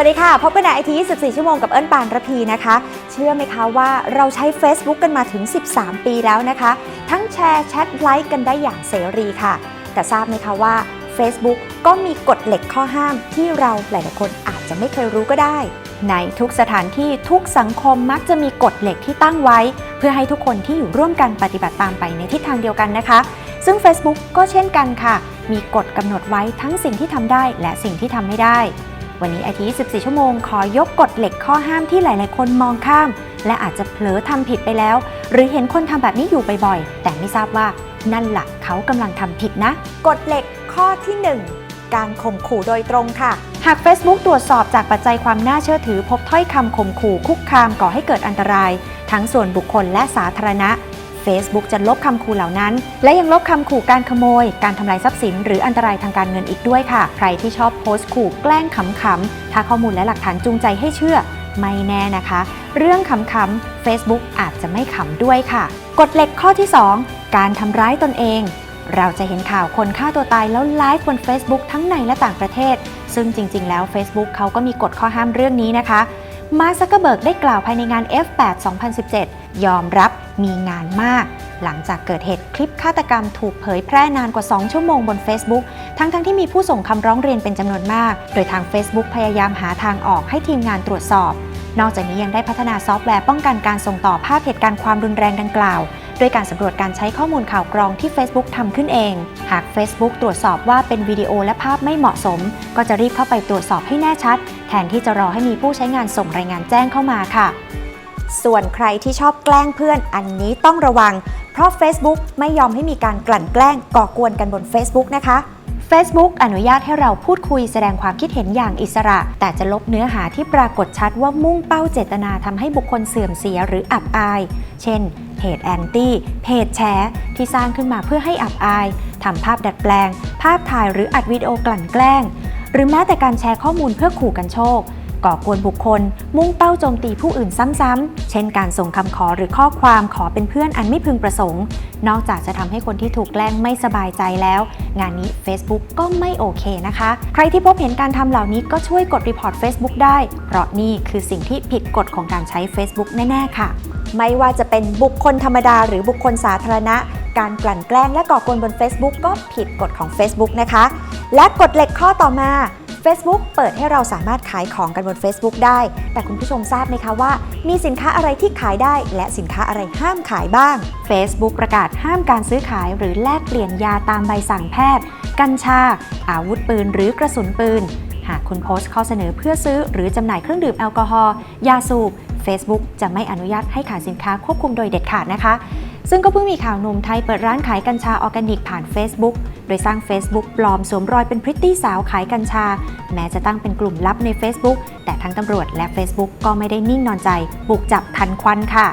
วัสดีค่ะ พบกันในไอที24 ชั่วโมงกับเอิญปานระพีนะคะ เชื่อไหมคะว่าเราใช้ Facebook กันมาถึง 13 ปีแล้วนะคะ ทั้งแชร์แชทไลค์กันได้อย่างเสรีค่ะ แต่ทราบไหมคะว่า Facebook ก็มีกฎเหล็กข้อห้ามที่เราหลาย ๆ คนอาจจะไม่เคยรู้ก็ได้ ในทุกสถานที่ทุกสังคมมักจะมีกฎเหล็กที่ตั้งไว้ เพื่อให้ทุกคนที่อยู่ร่วมกันปฏิบัติตามไปในทิศทางเดียวกันนะคะ ซึ่ง Facebook ก็เช่นกันค่ะ มีกฎกำหนดไว้ทั้งสิ่งที่ทำได้และสิ่งที่ทำไม่ได้ วันนี้ไอที14ชั่วโมงขอยกกฎเหล็กข้อห้ามที่หลาย ๆ คนมองข้าม และอาจจะเผลอทำผิดไปแล้ว หรือเห็นคนทำแบบนี้อยู่บ่อย ๆ แต่ไม่ทราบว่านั่นหละเขากำลังทำผิดนะ กฎเหล็กข้อที่ 1 การข่มขู่โดยตรงค่ะ หาก Facebook ตรวจสอบจากปัจจัยความน่าเชื่อถือ พบถ้อยคำข่มขู่คุกคามก่อให้เกิดอันตราย ทั้งส่วนบุคคลและสาธารณะ Facebook จะลบคำขู่เหล่านั้น และยังลบคำขู่การขโมย การทำลายทรัพย์สิน หรืออันตรายทางการเงินอีกด้วยค่ะ ใครที่ชอบโพสต์ขู่แกล้งขำๆถ้าข้อมูลและหลักฐานจูงใจให้เชื่อไม่แน่นะคะ เรื่องขำๆ Facebook อาจจะไม่ขำด้วยค่ะ กฎเหล็กข้อที่ 2 การทำร้ายตนเอง เราจะเห็นข่าวคนฆ่าตัวตายแล้วไลฟ์บน Facebook ทั้งในและต่างประเทศ ซึ่งจริง ๆ แล้ว Facebook เขาก็มีกฎข้อห้ามเรื่องนี้นะคะ มาร์คซักเกอร์เบิร์กได้กล่าวภายในงาน F8 2017 ยอมรับมีงานมาก หลังจากเกิดเหตุคลิปฆาตกรรมถูกเผยแพร่นานกว่า 2 ชั่วโมงบน Facebook ทั้งๆทที่มีผู้ส่งคำร้องเรียนเป็นจำนวนมาก โดยทาง Facebook พยายามหาทางออกให้ทีมงานตรวจสอบ นอกจากนี้ยังได้พัฒนาซอฟต์แวร์ป้องกันการส่งต่อภาพเหตุการณ์ความรุนแรงดังกล่าว ด้วยการสำรวจการใช้ข้อมูลข่าวกรองที่ Facebook ทำขึ้นเอง หาก Facebook ตรวจสอบว่าเป็นวิดีโอและภาพไม่เหมาะสม ก็จะรีบเข้าไปตรวจสอบให้แน่ชัด แทนที่จะรอให้มีผู้ใช้งานส่งรายงานแจ้งเข้ามาค่ะ ส่วนใครที่ชอบแกล้งเพื่อนอันนี้ต้องระวัง เพราะ Facebook ไม่ยอมให้มีการกลั่นแกล้งก่อกวนกันบน Facebook นะคะ Facebook อนุญาตให้เราพูดคุยแสดงความคิดเห็นอย่างอิสระ แต่จะลบเนื้อหาที่ปรากฏชัดว่ามุ่งเป้าเจตนาทำให้บุคคลเสื่อมเสียหรืออับอาย เช่น เพจแอนตี้ เพจแชร์ที่สร้างขึ้นมาเพื่อให้อับอายทำภาพดัดแปลง ภาพถ่ายหรืออัดวิดีโอกลั่นแกล้ง หรือแม้แต่การแชร์ข้อมูลเพื่อขู่กันโชค ก่อกวนบุคคล มุ่งเป้าโจมตีผู้อื่นซ้ำๆ เช่นการส่งคำขอหรือข้อความขอเป็นเพื่อนอันไม่พึงประสงค์ นอกจากจะทำให้คนที่ถูกแกล้งไม่สบายใจแล้ว งานนี้ Facebook ก็ไม่โอเคนะคะ ใครที่พบเห็นการทำเหล่านี้ก็ช่วยกดรีพอร์ต Facebook ได้ เพราะนี่คือสิ่งที่ผิดกฎของการใช้ Facebook แน่ๆค่ะ ไม่ว่าจะเป็นบุคคลธรรมดาหรือบุคคลสาธารณะ การกลั่นแกล้งและก่อกวนบน Facebook ก็ผิดกฎของ Facebook นะคะ และกฎเหล็กข้อต่อมา Facebook เปิดให้เราสามารถขายของกันบน Facebook ได้ แต่คุณผู้ชมทราบไหมคะว่า มีสินค้าอะไรที่ขายได้ และสินค้าอะไรห้ามขายบ้าง Facebook ประกาศห้ามการซื้อขายหรือแลกเปลี่ยนยาตามใบสั่งแพทย์ กัญชา อาวุธปืน หรือกระสุนปืน หากคุณโพสต์ข้อเสนอเพื่อซื้อหรือจำหน่ายเครื่องดื่มแอลกอฮอล์ยาสูบ Facebook จะไม่อนุญาตให้ขายสินค้าควบคุมโดยเด็ดขาดนะคะ ซึ่งก็เพิ่งมีข่าวหนุ่มไทยเปิดร้านขายกัญชาออร์แกนิกผ่าน Facebook โดยสร้าง Facebook ปลอมสวมรอยเป็นพริตตี้สาวขายกัญชา แม้จะตั้งเป็นกลุ่มลับใน Facebook แต่ทั้งตำรวจและ Facebook ก็ไม่ได้นิ่งนอนใจ บุกจับทันควันค่ะ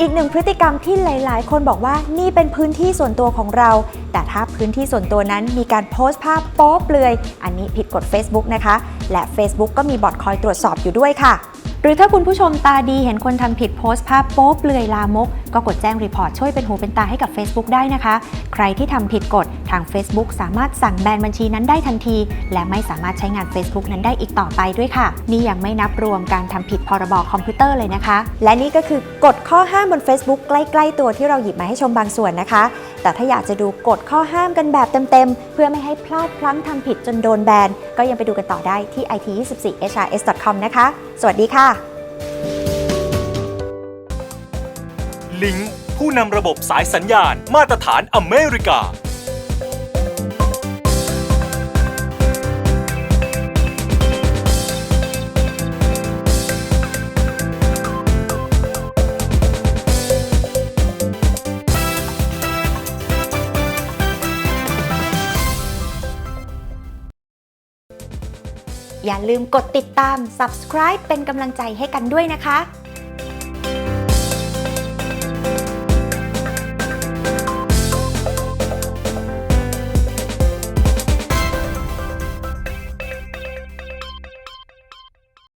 อีกหนึ่งพฤติกรรมที่หลาย ๆ คนบอกว่านี่เป็นพื้นที่ส่วนตัวของเรา แต่ถ้าพื้นที่ส่วนตัวนั้นมีการโพสต์ภาพโป๊เปลือย อันนี้ผิดกฎ Facebook นะคะ และ Facebook ก็มีบอทคอยตรวจสอบอยู่ด้วยค่ะ หรือถ้าคุณผู้ชมตาดีเห็นคนทำผิดโพสต์ภาพโป๊เปลือยลามก ก็กดแจ้งรีพอร์ตช่วยเป็นหูเป็นตาให้กับ Facebook ได้นะคะ ใครที่ทำผิดกฎทาง Facebook สามารถสั่งแบนบัญชีนั้นได้ทันที และไม่สามารถใช้งาน Facebook นั้นได้อีกต่อไปด้วยค่ะ นี่ยังไม่นับรวมการทำผิดพรบคอมพิวเตอร์เลยนะคะ และนี่ก็คือกฎข้อห้ามบน Facebook ใกล้ๆ ตัวที่เราหยิบมาให้ชมบางส่วนนะคะ แต่ถ้าอยากจะดูกฎข้อห้ามกันแบบเต็มๆ เพื่อไม่ให้พลาดพลั้งทำผิดจนโดนแบน ก็ยังไปดูกันต่อได้ที่ it24hrs.com นะคะ สวัสดีค่ะ ลิงก์ผู้นำระบบสายสัญญาณมาตรฐานอเมริกา อย่าลืมกดติดตาม subscribe เป็นกำลังใจให้กันด้วยนะคะ